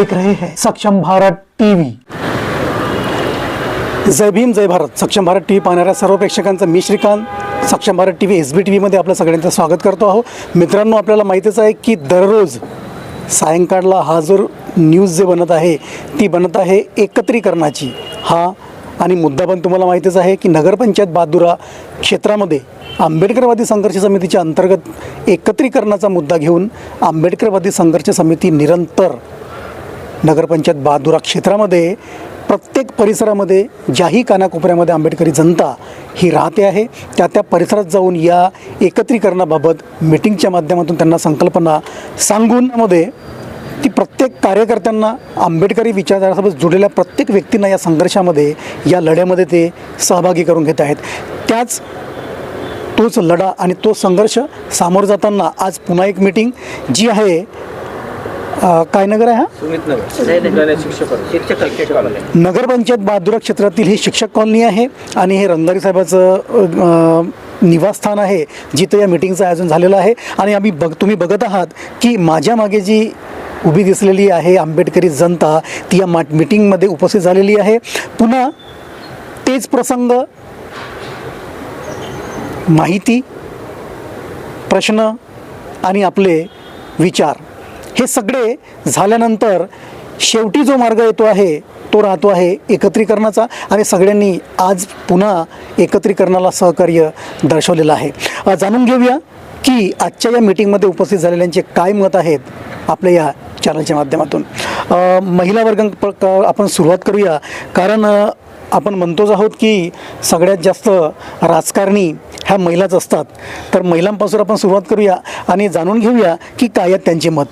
देख रहे हैं। Saksham Bharat TV Jai Bhim Jai Bharat. Saksham Bharat T V पाहणाऱ्या सर्व प्रेक्षकांचं मी Shrikant. Saksham Bharat T V S B T व्हीमध्ये आपल्या सगळ्यांचं स्वागत करतो आहोत. मित्रांनो आपल्याला माहितीच आहे की दररोज सायंकाळला हा जो न्यूज जे बनत आहे ती बनत आहे एकत्रीकरणाची. हा आणि मुद्दा पण तुम्हाला माहितीच आहे की नगरपंचायत बहादुरा क्षेत्रामध्ये आंबेडकरवादी संघर्ष समितीच्या अंतर्गत एकत्रीकरणाचा मुद्दा घेऊन आंबेडकरवादी संघर्ष समिती निरंतर नगरपंचायत बहादुरा क्षेत्रामध्ये प्रत्येक परिसरामध्ये ज्याही कानाकोपऱ्यामध्ये आंबेडकरी जनता ही राहते आहे त्या त्या परिसरात जाऊन या एकत्रीकरणाबाबत मिटिंगच्या माध्यमातून त्यांना संकल्पना सांगून मध्ये ती प्रत्येक कार्यकर्त्यांना आंबेडकरी विचारधारासोबत जुडलेल्या प्रत्येक व्यक्तींना या संघर्षामध्ये या लढ्यामध्ये ते सहभागी करून घेत आहेत. त्याच तोच लढा आणि तो संघर्ष सामोर जाताना आज पुन्हा एक मीटिंग जी आहे अ, काय नगर आहे हा? सुमित नगर शिक्षक शिक्षक कॉलनी. नगरपंचायत बहादुरा क्षेत्रातील ही शिक्षक कॉलनी आहे आणि हे रंगारी साहेबाचं अ, निवासस्थान आहे जिथं या मिटिंगचं आयोजन झालेलं आहे. आणि आम्ही बघ तुम्ही बघत आहात की माझ्या मागे जी उभी दिसलेली आहे आंबेडकरी जनता ती या मा मिटिंगमध्ये उपस्थित झालेली आहे. पुन्हा तेच प्रसंग माहिती प्रश्न आणि आपले विचार. हे सगळे झाल्यानंतर शेवटी जो मार्ग येतो आहे तो राहतो आहे एकत्रीकरणाचा आणि सगळ्यांनी आज पुन्हा एकत्रीकरणाला सहकार्य दर्शवलेलं आहे. जाणून घेऊया की आजच्या या मीटिंगमध्ये उपस्थित झालेल्यांचे काय मत आहेत आपल्या या चॅनलच्या माध्यमातून. महिला वर्ग आपण सुरुवात करूया. कारण आपण म्हणतोच आहोत की सगळ्यात जास्त राजकारणी ह्या महिलाच असतात. तर महिलांपासून आपण सुरुवात करूया आणि जाणून घेऊया की काय आहेत त्यांचे मत.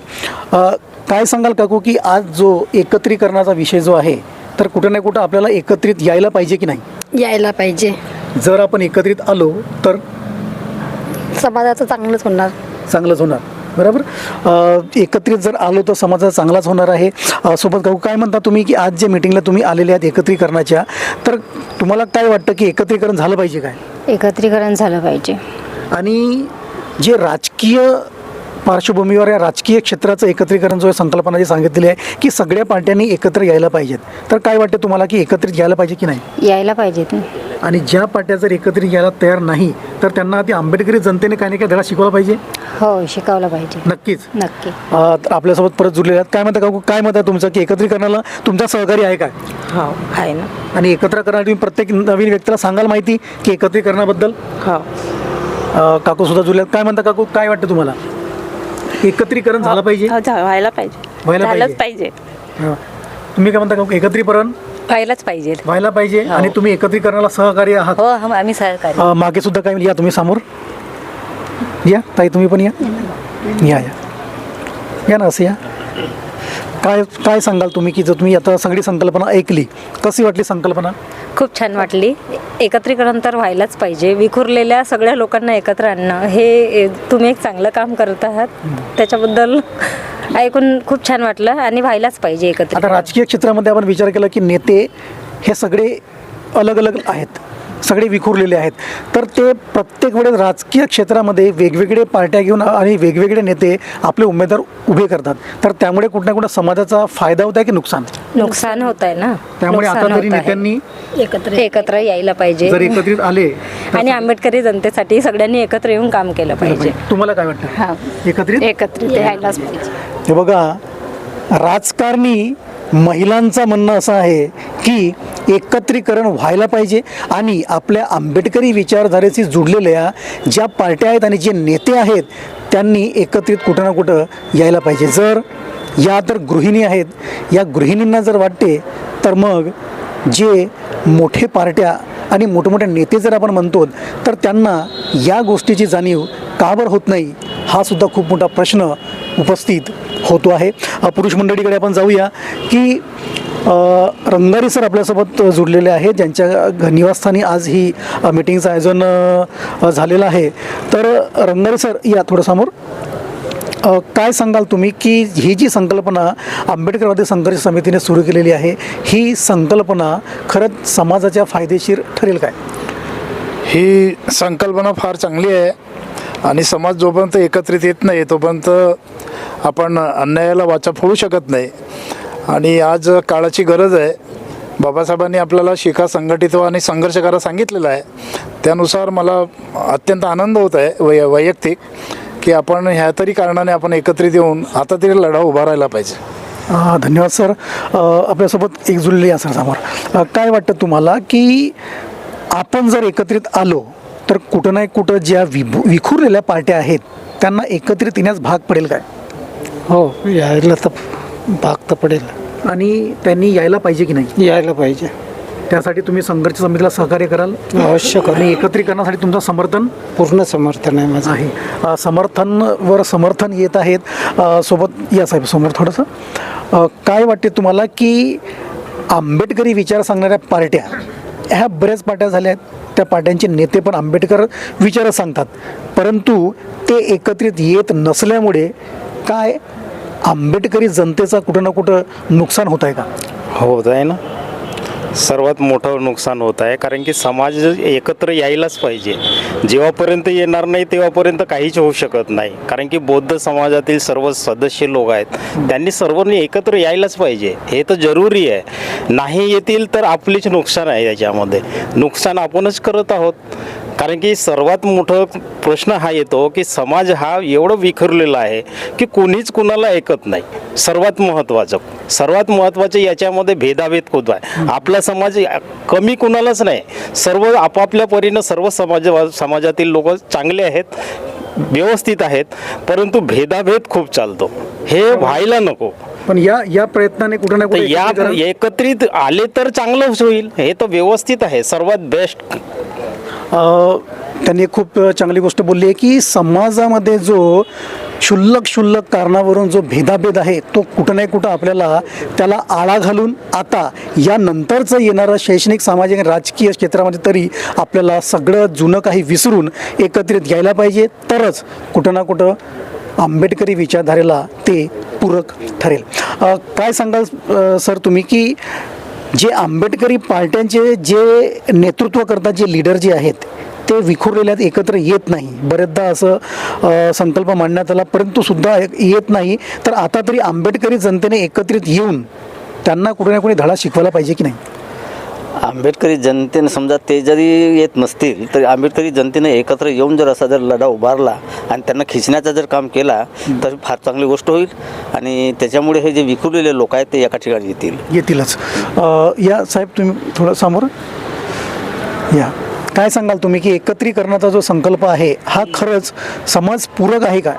काय सांगाल काकू की आज जो एकत्रीकरणाचा विषय जो आहे तर कुठं ना कुठं आपल्याला एकत्रित यायला पाहिजे की नाही? यायला पाहिजे. जर आपण एकत्रित आलो तर? समाजाचं चांगलंच होणार. चांगलंच होणार. बरोबर? एकत्रित जर आलो तर समाजाचा चांगलाच होणार आहे. सोबत काकू काय म्हणता तुम्ही की आज जे मिटिंगला तुम्ही आलेले आहात एकत्रीकरणाच्या तर तुम्हाला काय वाटतं की एकत्रीकरण झालं पाहिजे काय? एकत्रीकरण झालं पाहिजे. आणि जे राजकीय पार्श्वभूमीवर या राजकीय क्षेत्राचं एकत्रीकरण जो आहे संकल्पना जी सांगितलेली आहे की सगळ्या पार्ट्यांनी एकत्र यायला पाहिजेत. तर काय वाटतं तुम्हाला की एकत्रित यायला पाहिजे की नाही? यायला पाहिजेत ना. आणि ज्या पार्ट्या जर एकत्रित यायला तयार नाही तर त्यांना ती आंबेडकरी जनतेने काही ना काही धडा शिकवला पाहिजे? हो शिकवलं पाहिजे. नक्कीच. नक्की. अ, तर आपल्यासोबत परत जुडलेले आहेत. काय म्हणता काकू? काय मत आहे तुमचं? की एकत्रीकरणाला तुमचा सहकारी आहे काय हो आहे ना. आणि एकत्र करण्यासाठी तुम्ही प्रत्येक नवीन व्यक्तीला सांगाल माहिती की एकत्रीकरणाबद्दल? हो. काकू सुद्धा जुळल्यात काय म्हणता काकू? काय वाटतं तुम्हाला? एकत्रीकरण झालं पाहिजे? हो, झा- व्हायला पाहिजे. व्हायला झालंच पाहिजे. हा. तुम्ही काय म्हणता काकू एकत्रीकरण? व्हायलाच पाहिजे. व्हायला पाहिजे हो. आणि तुम्ही एकत्रीकरणाला सहकारी आहात. हो हम आम्ही सहकारी अ, मागे सुद्धा काय या तुम्ही समोर? या? ताई तुम्ही पण या? या या. या ना असं या. काय काय सांगाल तुम्ही की जर तुम्ही आता सगळी संकल्पना ऐकली कशी वाटली संकल्पना? खूप छान वाटली. एकत्रीकरण तर व्हायलाच पाहिजे. विखुरलेल्या सगळ्या लोकांना एकत्र आणणं हे तुम्ही एक चांगलं काम करत आहात. त्याच्याबद्दल ऐकून खूप छान वाटलं आणि व्हायलाच पाहिजे आता एकत्र राजकीय क्षेत्रामध्ये आपण विचार केला की नेते हे सगळे अलग अलग आहेत. सगळे विखुरलेले आहेत. तर ते प्रत्येक वेळेस राजकीय क्षेत्रामध्ये वेगवेगळे पार्ट्या घेऊन आणि वेगवेगळे नेते आपले उमेदवार उभे करतात. तर त्यामुळे कुठं ना कुठं समाजाचा फायदा होत आहे की नुकसान? नुकसान होत आहे ना. त्यामुळे आता तरी. नेत्यांनी एकत्र एकत्र यायला जर पाहिजे. एकत्रित आले आणि आंबेडकरी जनतेसाठी सगळ्यांनी एकत्र येऊन काम केलं पाहिजे. तुम्हाला काय वाटतं? एकत्रित? एकत्रित यायलाच पाहिजे. हे बघा राजकारणी महिलांचं म्हणणं असं आहे की एकत्रीकरण व्हायला पाहिजे आणि आपल्या आंबेडकरी विचारधारेशी जुडलेल्या ज्या पार्ट्या आहेत आणि जे नेते आहेत त्यांनी एकत्रित कुठं ना कुठं यायला पाहिजे. जर या तर गृहिणी आहेत या गृहिणींना जर वाटते तर मग जे मोठे पार्ट्या आणि मोठमोठे नेते जर आपण म्हणतो तर त्यांना या गोष्टीची जाणीव का बरं होत नाही हा सुद्धा खूप मोठा प्रश्न उपस्थित होतो आहे. पुरुष मंडळीकडे आपण जाऊया की रंगारी सर आपल्यासोबत जुडलेले आहेत. ज्यांच्या घ- निवासस्थानी आज ही मिटिंगचं मीटिंगचं आयोजन झालेलं आहे. तर रंगारी सर या थोडं समोर काय सांगाल तुम्ही की ही जी संकल्पना आंबेडकरवादी संघर्ष समितीने सुरू केलेली आहे ही संकल्पना खरंच समाजाच्या फायदेशीर ठरेल काय? ही संकल्पना फार चांगली आहे आणि समाज जोपर्यंत एकत्रित येत नाही तोपर्यंत आपण अन्यायाला वाचा फोडू शकत नाही. आणि आज काळाची गरज आहे. बाबासाहेबांनी आपल्याला शिका संघटित व्हा आणि संघर्ष करा सांगितलेलं आहे. त्यानुसार मला अत्यंत आनंद होत आहे वै वैयक्तिक की आपण ह्या तरी कारणाने आपण एकत्रित येऊन आता तरी लढा उभारायला पाहिजे. अ, धन्यवाद सर. आपल्यासोबत एक जुळले सर समोर काय वाटतं तुम्हाला की आपण जर एकत्रित आलो तर कुठं नाही कुठं ज्या विभू विखुरलेल्या पार्ट्या आहेत त्यांना एकत्रित येण्यास भाग पडेल काय? हो यायला तर भाग तर पडेल. आणि त्यांनी यायला पाहिजे की नाही? यायला पाहिजे. त्यासाठी तुम्ही संघर्ष समितीला सहकार्य कराल. अवश्य करू. आणि एकत्रीकरणासाठी तुमचं समर्थन? पूर्ण समर्थन आहे माझं. आहे. अ, समर्थनवर समर्थन येत आहेत. अ, सोबत या साहेब समोर थोडंसं. अ, काय वाटते तुम्हाला की आंबेडकरी विचार सांगणाऱ्या पार्ट्या ह्या बऱ्याच पार्ट्या झाल्या आहेत. त्या पार्ट्यांचे नेते पण आंबेडकर विचारच सांगतात. परंतु ते एकत्रित येत नसल्यामुळे काय आंबेडकरी जनतेचा कुठं ना कुठं नुकसान होत आहे का? होत आहे ना. सर्वात मोठं नुकसान होत आहे कारण की समाज एकत्र यायलाच पाहिजे. जेव्हापर्यंत येणार नाही तेव्हापर्यंत काहीच होऊ शकत नाही. कारण की बौद्ध समाजातील सर्व सदस्य लोक आहेत त्यांनी सर्वांनी एकत्र यायलाच पाहिजे. हे तर जरुरी आहे. नाही येतील तर आपलीच नुकसान आहे याच्यामध्ये. नुकसान आपणच करत आहोत. कारण की सर्वात मोठं प्रश्न हा येतो की समाज हा एवढं विखरलेला आहे की कोणीच कुणाला ऐकत नाही. सर्वात महत्त्वाचं. सर्वात महत्त्वाचं याच्यामध्ये भेदाभेद खूप आहे. आपला समाज कमी कुणालाच नाही. सर्व आपापल्या परीनं सर्व समाज समाजातील लोक चांगले आहेत व्यवस्थित आहेत परंतु भेदाभेद खूप चालतो. हे व्हायला नको. पण या या प्रयत्नाने कुठं ना कुठं या एकत्रित आले तर चांगलंच होईल. हे तर व्यवस्थित आहे. सर्वात बेस्ट त्यांनी खूप चांगली गोष्ट बोलली आहे की समाजामध्ये जो क्षुल्लक क्षुल्लक कारणावरून जो भेदाभेद आहे तो कुठं नाही कुठं आपल्याला त्याला आळा घालून आता या नंतरचं येणारं शैक्षणिक सामाजिक आणि राजकीय क्षेत्रामध्ये तरी आपल्याला सगळं जुनं काही विसरून एकत्रित घ्यायला पाहिजे. तरच कुठं ना कुठं आंबेडकरी विचारधारेला ते पूरक ठरेल. काय सांगाल सर तुम्ही की जे आंबेडकरी पार्ट्यांचे जे नेतृत्व करतात जे लीडर जे आहेत ते विखुरलेल्यात एकत्र येत नाही. बरेचदा असं संकल्प मांडण्यात आला परंतु सुद्धा एक- येत नाही. तर आता तरी आंबेडकरी जनतेने एकत्रित येऊन त्यांना कुठे ना कुठे धडा शिकवायला पाहिजे की नाही? आंबेडकरी जनतेने समजा ते जरी येत नसतील तरी आंबेडकरी जनतेने एकत्र येऊन जर असा जर लढा उभारला आणि त्यांना खिचण्याचा जर काम केला तर फार चांगली गोष्ट होईल. आणि त्याच्यामुळे हे जे विखुरलेले लोक आहेत ते एका ठिकाणी येतील. येतीलच. अ, या साहेब तुम्ही थोडं समोर. या. काय सांगाल तुम्ही की एकत्रीकरणाचा जो संकल्प आहे हा खरंच समाजपूरक आहे का?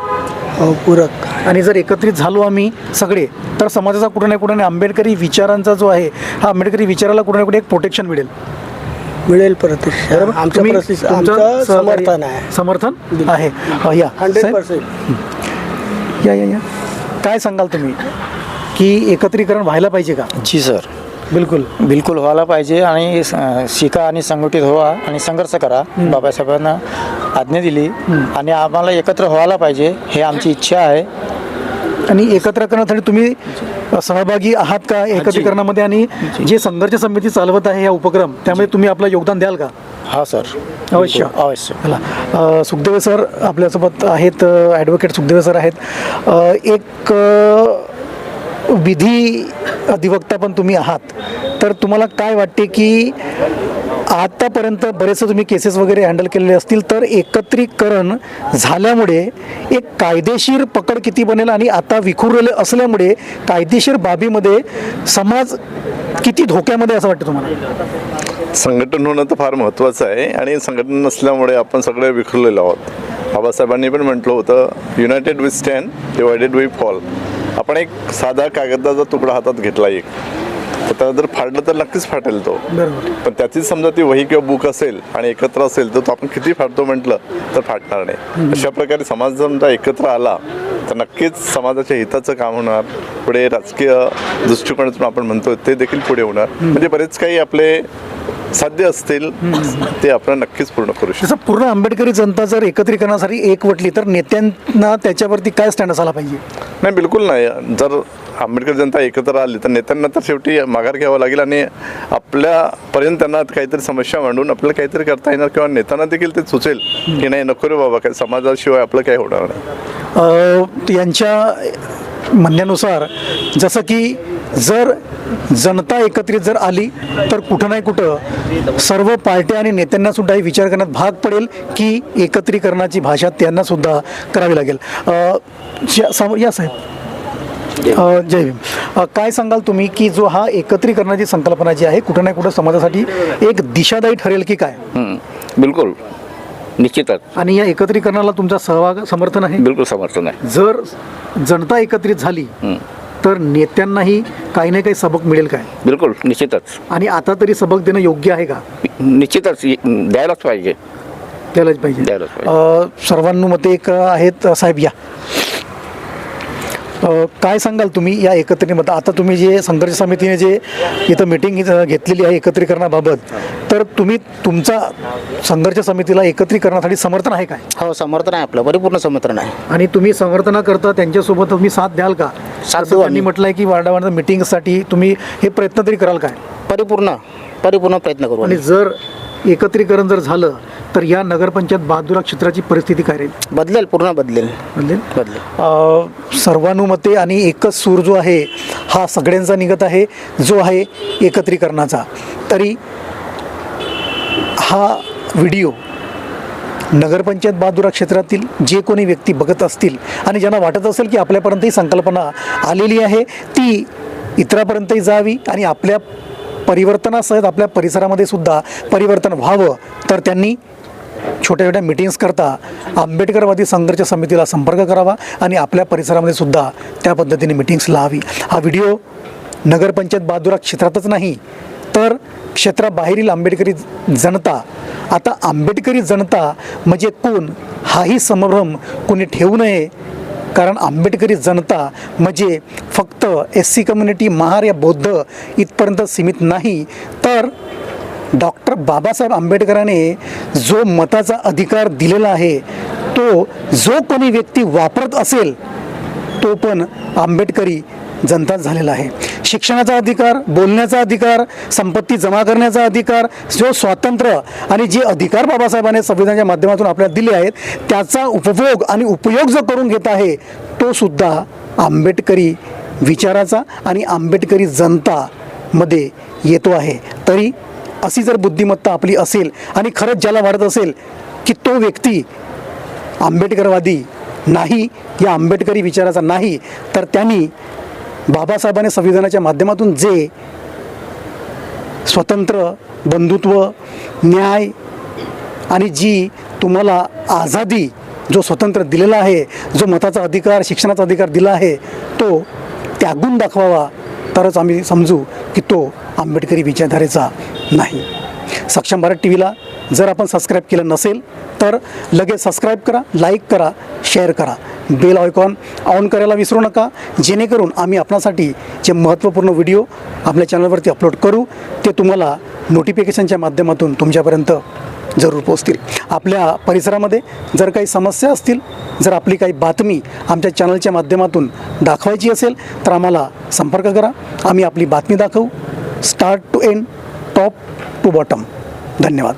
हो पूरक. आणि जर एकत्रित झालो आम्ही सगळे तर समाजाचा कुठे ना कुठे आंबेडकरी विचारांचा जो आहे हा आंबेडकरी विचाराला कुठे ना कुठे एक प्रोटेक्शन मिळेल. मिळेल प्रतिष्ठा आमचं सहकार्य- समर्थन आहे. समर्थन आहे. या. हंड्रेड साहेब, पर्सेंट. या या या. काय सांगाल तुम्ही? की एकत्रीकरण व्हायला पाहिजे का? जी सर. बिलकुल. बिलकुल व्हायला पाहिजे आणि शिका आणि संघटित व्हा आणि संघर्ष करा. बाबासाहेबांना आज्ञा दिली. आणि आम्हाला एकत्र व्हायला पाहिजे हे आमची इच्छा आहे. आणि एकत्र करण्यासाठी तुम्ही सहभागी आहात का एकत्रीकरणामध्ये? आणि जे. संघर्ष समिती चालवत आहे हा उपक्रम त्यामध्ये तुम्ही आपलं योगदान द्याल का? हा सर. अवश्य. अवश्य. अ, सुखदेव सर आपल्यासोबत आहेत ॲडव्होकेट सुखदेव सर आहेत. एक विधी अधिवक्ता पण तुम्ही आहात. तर तुम्हाला काय वाटते की आतापर्यंत बरेचसे तुम्ही केसेस वगैरे हँडल केलेले असतील तर एकत्रीकरण झाल्यामुळे एक कायदेशीर पकड किती बनेल आणि आता विखुरलेले असल्यामुळे कायदेशीर बाबीमध्ये समाज किती धोक्यामध्ये असं वाटतं तुम्हाला? संघटन होणं तर फार महत्त्वाचं आहे आणि संघटन नसल्यामुळे आपण सगळे विखुरलेलो आहोत. बाबासाहेबांनी पण म्हटलं होतं united we stand divided we fall आपण एक साधा कागदाचा तुकडा हातात घेतला एक. तर त्याला जर फाडलं तर नक्कीच फाटेल तो. पण त्याचीच समजा ती वही किंवा बुक असेल आणि एकत्र असेल तर तो आपण किती फाडतो म्हटलं तर फाटणार नाही. अशा प्रकारे समाज जर समजा एकत्र आला तर नक्कीच समाजाच्या हिताचं काम होणार. पुढे राजकीय दृष्टिकोनातून आपण म्हणतो ते देखील पुढे होणार. म्हणजे बरेच काही आपले साध्य असतील ते आपण नक्कीच पूर्ण करू शकतो. पूर्ण आंबेडकरी जनता जर एकत्रीकरणासाठी एकवटली तर नेत्यांना त्याच्यावरती काय स्टँड असायला पाहिजे? नाही बिलकुल नाही. जर आंबेडकर जनता एकत्र आली तर नेत्यांना तर शेवटी माघार घ्यावं लागेल आणि आपल्यापर्यंत त्यांना काहीतरी समस्या मांडून आपल्याला काहीतरी करता येणार किंवा नेत्यांना देखील ते सुचेल की नाही नको रे बाबा काय समाजाशिवाय आपलं काही होणार नाही. यांच्या म्हणण्यानुसार जसं की जर जनता एकत्रित जर आली तर कुठं नाही कुठं सर्व पार्ट्या आणि नेत्यांना सुद्धा हे विचार करण्यात भाग पडेल की एकत्रीकरणाची भाषा त्यांना सुद्धा करावी लागेल. या साहेब. जय भीम. काय सांगाल तुम्ही की जो हा एकत्रीकरणाची संकल्पना जी आहे कुठं ना कुठं समाजासाठी एक दिशादायी ठरेल की काय? बिलकुल. निश्चितच. आणि या एकत्रीकरणाला तुमचा सहभाग समर्थन आहे? बिलकुल समर्थन आहे. जर जनता एकत्रित झाली तर नेत्यांनाही काही ना काही सबक मिळेल काय? बिलकुल निश्चितच. आणि आता तरी सबक देणं योग्य आहे का? निश्चितच द्यायलाच पाहिजे. द्यायलाच पाहिजे. द्यायलाच पाहिजे. सर्वांनुमते एक आहेत साहेब या. काय सांगाल तुम्ही या एकत्रित आता तुम्ही जे संघर्ष समितीने जे इथं मिटिंग घेतलेली आहे एकत्रीकरणाबाबत तर तुम्ही तुमचा संघर्ष समितीला एकत्रीकरणासाठी समर्थन आहे काय? हो समर्थन आहे आपलं. परिपूर्ण समर्थन आहे. आणि तुम्ही समर्थनाकरता त्यांच्यासोबत तुम्ही साथ द्याल का? साथ देऊ त्यांनी आम्ही. म्हटलंय की वार्डावार्ड मिटिंगसाठी तुम्ही हे प्रयत्न तरी कराल काय? परिपूर्ण परिपूर्ण प्रयत्न करू आणि जर एकत्रीकरण जर झालं तर या नगरपंचायत बहादुरा क्षेत्राची परिस्थिती काय राहील? बदलेल पूर्ण बदलेल. बदलेल? बदलेल. सर्वानुमते आणि एकच सूर जो आहे हा सगळ्यांचा निघत आहे जो आहे एकत्रीकरणाचा. तरी हा व्हिडिओ नगरपंचायत बहादुरा क्षेत्रातील जे कोणी व्यक्ती बघत असतील आणि ज्यांना वाटत असेल की आपल्यापर्यंत ही संकल्पना आलेली आहे ती इतरापर्यंतही जावी आणि आपल्या परिवर्तनासहित आपल्या परिसरामध्ये सुद्धा परिवर्तन व्हावं तर त्यांनी छोट्या छोट्या मिटिंग्स करता आंबेडकरवादी संघर्ष समितीला संपर्क करावा आणि आपल्या परिसरामध्ये सुद्धा त्या पद्धतीने मिटिंग्स लावावी. हा व्हिडिओ नगरपंचायत बहादुरा क्षेत्रातच नाही तर क्षेत्राबाहेरील आंबेडकरी जनता आता आंबेडकरी जनता म्हणजे कोण? हाही संभ्रम कोणी ठेवू नये कारण आंबेडकरी जनता म्हणजे फक्त एस सी कम्युनिटी महार या बौद्ध इथपर्यंत सीमित नाही. तर डॉक्टर बाबासाहेब आंबेडकरांनी जो मताचा अधिकार दिलेला आहे तो जो कोणी व्यक्ती वापरत असेल तो पण आंबेडकरी जनताच झालेला आहे. शिक्षणाचा अधिकार बोलण्याचा अधिकार संपत्ती जमा करण्याचा अधिकार जो स्वातंत्र्य आणि जे अधिकार बाबासाहेबांनी संविधानाच्या माध्यमातून आपल्याला दिले आहेत त्याचा उपभोग आणि उपयोग जो करून घेत आहे तो सुद्धा आंबेडकरी विचाराचा आणि आंबेडकरी जनतामध्ये येतो आहे. तरी अशी जर बुद्धिमत्ता आपली असेल आणि खरंच ज्याला वाटत असेल की तो व्यक्ती आंबेडकरवादी नाही या आंबेडकरी विचाराचा नाही तर त्यांनी बाबासाहेबांनी संविधानाच्या माध्यमातून जे स्वतंत्र बंधुत्व न्याय आणि जी तुम्हाला आझादी जो स्वतंत्र दिलेला आहे जो मताचा अधिकार शिक्षणाचा अधिकार दिला आहे तो त्यागून दाखवावा. तरच आम्ही समजू की तो आंबेडकरी विचारधारेचा नाही. सक्षम भारत टी व्हीला जर आपण सबस्क्राईब केलं नसेल तर लगेच सबस्क्राईब करा लाईक करा शेअर करा. बेल आयकॉन ऑन करायला विसरू नका. जेणेकरून आम्ही आपणासाठी जे महत्त्वपूर्ण व्हिडिओ आपल्या चॅनलवरती अपलोड करू ते तुम्हाला नोटिफिकेशनच्या माध्यमातून तुमच्यापर्यंत जरूर पोचतील आपल्या परिसरामध्ये जर काही समस्या असतील जर आपली काही बातमी आमच्या चॅनलच्या माध्यमातून दाखवायची असेल तर आम्हाला संपर्क करा. आम्ही आपली बातमी दाखवू. Start to end top to bottom. धन्यवाद.